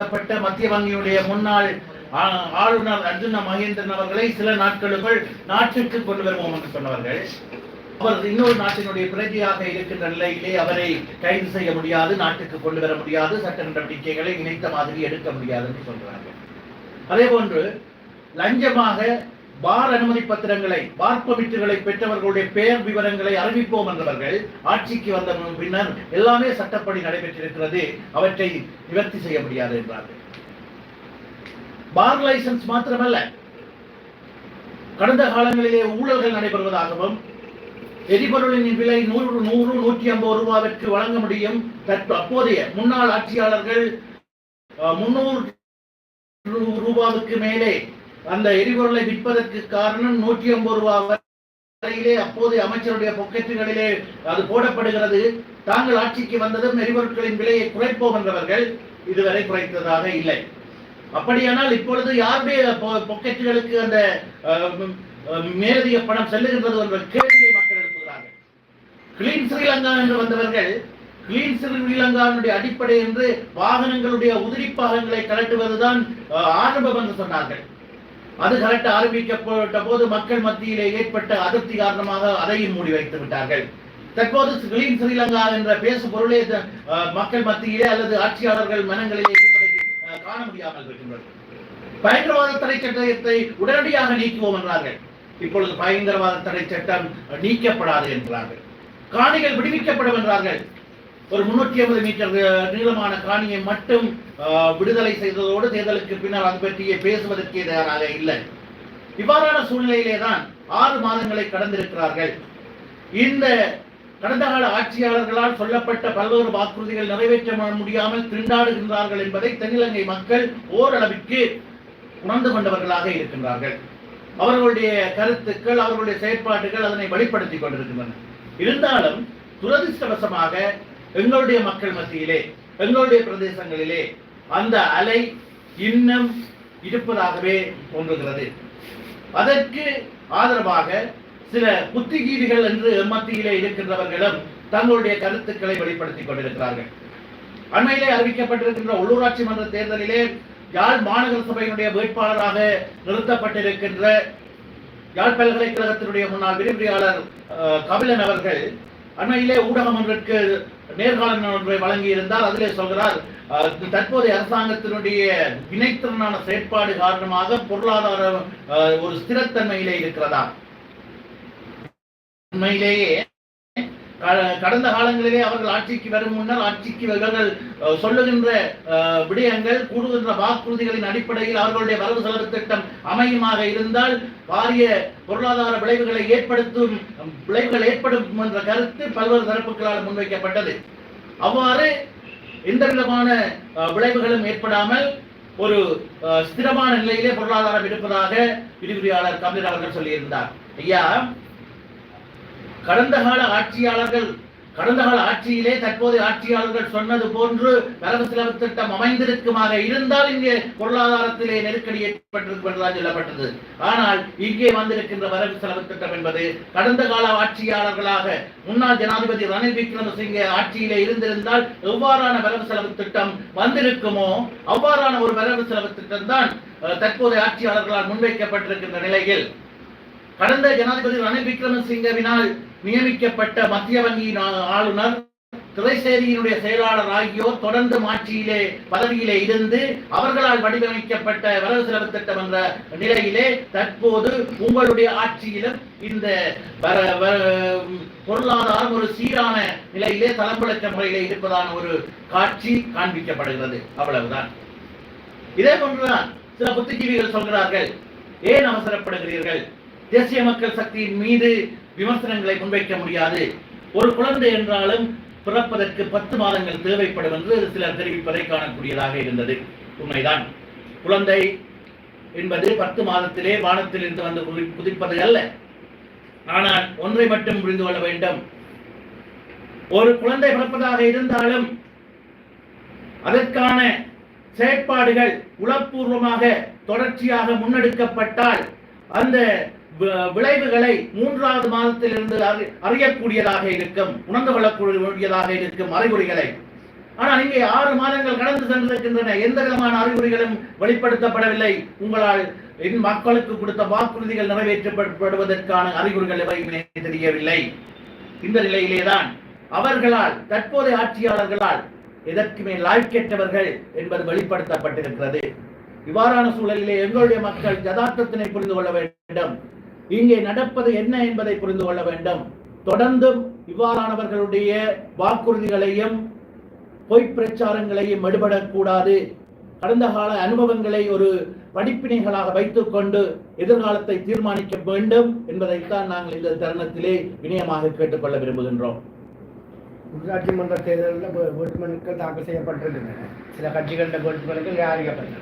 சம்பந்தப்பட்ட மத்திய வங்கியுடைய முன்னாள் ஆளுநர் அர்ஜுன மகேந்திரன் அவர்களை சில நாட்களுக்குள் நாட்டுக்கு கொண்டு வருவோம் என்று சொன்னவர்கள். அவர் இன்னொரு நாட்டினுடைய பிரஜையாக இருக்கின்ற நிலையிலே அவரை கைது செய்ய முடியாது நாட்டுக்கு கொண்டு வர முடியாது சட்ட நடவடிக்கைகளை இணைத்த மாதிரி எடுக்க முடியாது என்று சொல்றாங்க. அதே போன்று லஞ்சமாக பார் அனுமதி பத்திரங்களை பார் பெர்மிட்டுகளை பெற்றவர்களுடைய பெயர் விவரங்களை அறிவிப்போம் என்றவர்கள் ஆட்சிக்கு வந்த பின்னர் எல்லாமே சட்டப்படி நடைபெற்றிருக்கிறது. அவற்றை நிவர்த்தி செய்ய முடியாது என்றார்கள். பார் லைசன்ஸ் மாத்திரமல்ல. கடந்த காலங்களிலே ஊழல்கள் நடைபெறுவதாகவும் எரிபொருளின் விலை நூறு நூறு நூற்றி ஐம்பது ரூபாவிற்கு வழங்க முடியும். அப்போதைய முன்னாள் ஆட்சியாளர்கள் முன்னூறு ரூபாவுக்கு மேலே அந்த எரிபொருளை விற்பதற்கு காரணம் நூற்றி ஐம்பது ரூபாய் வரையிலே அப்போது அமைச்சருடைய பொக்கெட்டுகளிலே அது போடப்படுகிறது. தாங்கள் ஆட்சிக்கு வந்ததும் எரிபொருட்களின் விலையை குறைப்போம் என்றவர்கள் இதுவரை குறைத்ததாக இல்லை. அப்படியானால் இப்பொழுது யாருடைய பொக்கெட்டுகளுக்கு அந்த அஹ், மேலதிக பணம் செல்லுகின்றது என்ற கேள்வியை மக்கள் எழுப்புகிறார்கள். கிளீன் ஸ்ரீலங்கா என்று வந்தவர்கள் கிளீன் ஸ்ரீலங்காவினுடைய அடிப்படை என்று வாகனங்களுடைய உதிரி பாகங்களை கலட்டுவதுதான் ஆரம்பம் என்று சொன்னார்கள். அது கரெக்ட் ஆரம்பிக்கப்பட்ட போது மக்கள் மத்தியிலே ஏற்பட்ட அதிருப்தி காரணமாக அதையும் மூடி வைத்து விட்டார்கள். தற்போது கிளீன் ஸ்ரீலங்கா என்ற பேசு பொருளே மக்கள் மத்தியிலே அல்லது ஆட்சியாளர்கள் மனங்களிலே காண முடியாமல் இருக்கின்றது பயங்கரவாத தடை சட்டத்தை உடனடியாக நீக்குவோம் என்றார்கள். இப்பொழுது பயங்கரவாத தடை சட்டம் நீக்கப்படாது என்றார்கள். காணிகள் விடுவிக்கப்படும் என்றார்கள். ஒரு முன்னூற்றி ஐம்பது மீட்டர் நீளமான காணியை மட்டும் விடுதலை செய்ததோடு தேர்தலுக்கு பின்னர் அது பற்றியே பேசுவதற்கே தயாராக இல்லை. இவ்வாறான சூழ்நிலையிலே தான் ஆறு மாதங்களை கடந்திருக்கிறார்கள். இந்த கடந்த கால ஆட்சியாளர்களால் சொல்லப்பட்ட பல்வேறு வாக்குறுதிகள் நிறைவேற்ற முடியாமல் திண்டாடுகின்றார்கள் என்பதை தென்னிலங்கை மக்கள் ஓரளவிற்கு உணர்ந்து கொண்டவர்களாக இருக்கின்றார்கள். அவர்களுடைய கருத்துக்கள் அவர்களுடைய செயற்பாடுகள் அதனை வெளிப்படுத்திக் கொண்டிருக்கின்றன. இருந்தாலும் துரதிர்ஷ்டவசமாக எங்களுடைய மக்கள் மத்தியிலே எங்களுடைய பிரதேசங்களிலே அந்த அலை இன்னும் இருப்பதாகவே தோன்றுகிறது. அதற்கு ஆதரவாக சில புத்திஜீவிகள் என்று மத்தியிலே இருக்கின்றவர்களும் தங்களுடைய கருத்துக்களை வெளிப்படுத்திக் கொண்டிருக்கிறார்கள். அண்மையிலே அறிவிக்கப்பட்டிருக்கின்ற உள்ளூராட்சி மன்ற தேர்தலிலே யாழ் மாநகர சபையினுடைய வேட்பாளராக நிறுத்தப்பட்டிருக்கின்ற யாழ் பல்கலைக்கழகத்தினுடைய முன்னாள் விரிவுரையாளர் அஹ், கபிலன் அவர்கள் அண்மையிலே ஊடகம் ஒன்றிற்கு நேர்காணல் ஒன்றை வழங்கியிருந்தால் அதிலே சொல்கிறார் அஹ், தற்போதைய அரசாங்கத்தினுடைய வினைத்திறனான செயற்பாடு காரணமாக பொருளாதார அஹ், ஒரு ஸ்திரத்தன்மையிலே இருக்கிறதா? உண்மையிலேயே கடந்த காலங்களிலே அவர்கள் ஆட்சிக்கு வரும் முன்னர் ஆட்சிக்கு இவர்கள் சொல்லுகின்ற அஹ், விடயங்கள் கூடுகின்ற வாக்குறுதிகளின் அடிப்படையில் அவர்களுடைய வரவு செலவு திட்டம் அமையுமாக இருந்தால் பாரிய பொருளாதார விளைவுகளை ஏற்படுத்தும் விளைவுகள் ஏற்படும் என்ற கருத்து பல்வேறு தரப்புகளால் முன்வைக்கப்பட்டது. அவ்வாறு எந்த விதமான அஹ், விளைவுகளும் ஏற்படாமல் ஒரு அஹ், ஸ்திரமான நிலையிலே பொருளாதாரம் இருப்பதாக விரிவுரையாளர் கபிலர் அவர்கள் சொல்லியிருந்தார். ஐயா கடந்த கால ஆட்சியாளர்கள் கடந்த கால ஆட்சியிலே தற்போதைய ஆட்சியாளர்கள் சொன்னது போன்று வரவு செலவு திட்டம் அமைந்திருக்குமாக இருந்தால் இங்கே பொருளாதாரத்திலே நெருக்கடி ஏற்பட்டிருக்கும் என்றுதான் சொல்லப்பட்டது. ஆனால் இங்கே வந்திருக்கின்ற வரவு செலவு திட்டம் என்பது கடந்த கால ஆட்சியாளர்களாக முன்னாள் ஜனாதிபதி ரணில் விக்ரமசிங்கே ஆட்சியிலே இருந்திருந்தால் எவ்வாறான வரவு செலவு திட்டம் வந்திருக்குமோ அவ்வாறான ஒரு வரவு செலவு திட்டம் தான் தற்போதைய ஆட்சியாளர்களால் முன்வைக்கப்பட்டிருக்கின்ற நிலையில். கடந்த ஜனாதிபதி ரணில் விக்ரமசிங்கவினால் நியமிக்கப்பட்ட மத்திய வங்கியின் ஆளுநர் துறைசேரியினுடைய செயலாளர் ஆகியோர் தொடர்ந்து ஆட்சியிலே பதவியிலே இருந்து அவர்களால் வடிவமைக்கப்பட்ட வரவு செலவு திட்டம் என்ற நிலையிலே தற்போது உங்களுடைய ஆட்சியிலும் இந்த வர- பொருளாதாரம் ஒரு சீரான நிலையிலே தளம்பலற்ற முறையிலே இருப்பதான ஒரு காட்சி காண்பிக்கப்படுகிறது. அவ்வளவுதான். இதே போன்றுதான் சில புத்திஜீவிகள் சொல்கிறார்கள் ஏன் அவசரப்படுகிறீர்கள்? தேசிய மக்கள் சக்தியின் மீது விமர்சனங்களை முன்வைக்க முடியாது. ஒரு குழந்தை என்றாலும் பிறப்பதற்கு பத்து மாதங்கள் தேவைப்படும் என்று சிலர் தெரிவிப்பதை காணக்கூடியதாக இருந்தது. உண்மைதான். குழந்தை என்பது பத்து மாதத்திலே வானத்திலிருந்து வந்து குதிப்பது அல்ல. ஆனால் ஒன்றை மட்டும் புரிந்து கொள்ள வேண்டும். ஒரு குழந்தை பிறப்பதாக இருந்தாலும் அதற்கான செயற்பாடுகள் உளப்பூர்வமாக தொடர்ச்சியாக முன்னெடுக்கப்பட்டால் அந்த விளைவுகளை மூன்றாவது மாதத்திலிருந்து அறியக்கூடியதாக இருக்கும் உணர்ந்து கொள்ளக்கூடியதாக இருக்கும் அறிகுறிகளை. ஆனால் இங்கே ஆறு மாதங்கள் கடந்து சென்றிருக்கின்றன. எந்த விதமான அறிகுறிகளும் வெளிப்படுத்தப்படவில்லை. உங்களால் என் மக்களுக்கு கொடுத்த வாக்குறுதிகள் நிறைவேற்றப்படுவதற்கான அறிகுறிகள் எவையுமே தெரியவில்லை. இந்த நிலையிலேதான் அவர்களால் தற்போதைய ஆட்சியாளர்களால் எதற்குமே லாய்க்கேற்றவர்கள் என்பது வெளிப்படுத்தப்பட்டிருக்கிறது. இவ்வாறான சூழலிலே எங்களுடைய மக்கள் யதார்த்தத்தினை புரிந்து கொள்ள வேண்டும். இங்கே நடப்பது என்ன என்பதை புரிந்து கொள்ள வேண்டும். தொடர்ந்தும் இவ்வாறானவர்களுடைய வாக்குறுதிகளையும் பொய் பிரச்சாரங்களையும் எடுபடக்கூடாது. கடந்த கால அனுபவங்களை ஒரு படிப்பினைகளாக வைத்துக்கொண்டு எதிர்காலத்தை தீர்மானிக்க வேண்டும் என்பதைத்தான் நாங்கள் இந்த தருணத்திலே வினயமாக கேட்டுக்கொள்ள விரும்புகின்றோம். உள்ளாட்சி மன்ற தேர்தலில் வேட்புமனுக்கள் தாக்கல் செய்யப்பட்டிருக்கின்றன சில கட்சிகளின் வேட்புமனுக்கள் நிராகரிக்கப்பட்டன.